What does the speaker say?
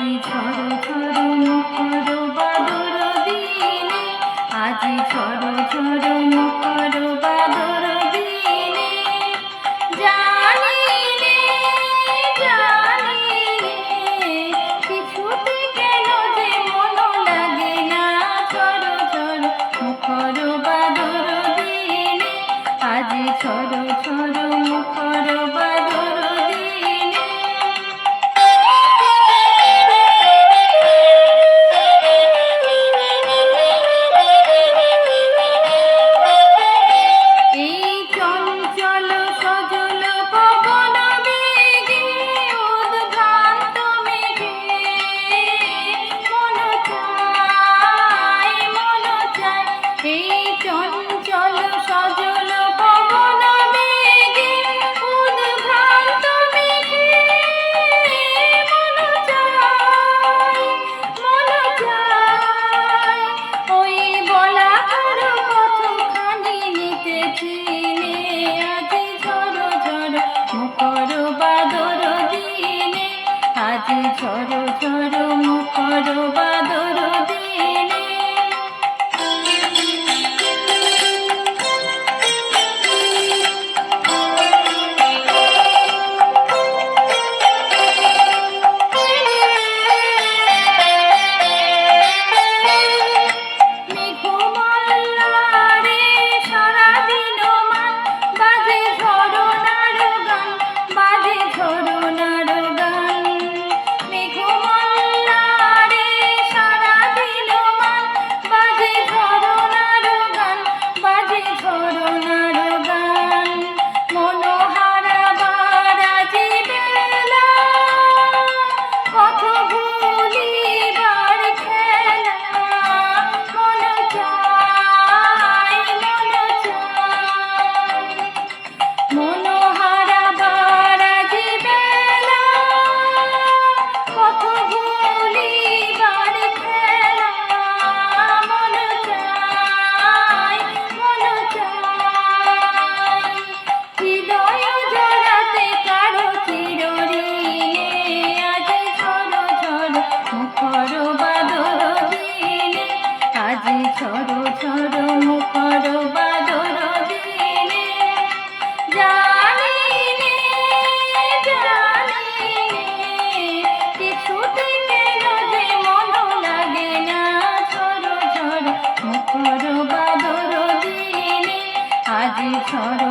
আজি ঝড় ঝড় মুখর বাদর দিনে, আজি ঝড় ঝড় মুখর বাদর দিনে। জানি রে জানি রে কিছুতে কেন যে মন লাগে না। ঝড়ো ঝড়ো মুখর বা যে ঝড় ঝড় মুখর বাদর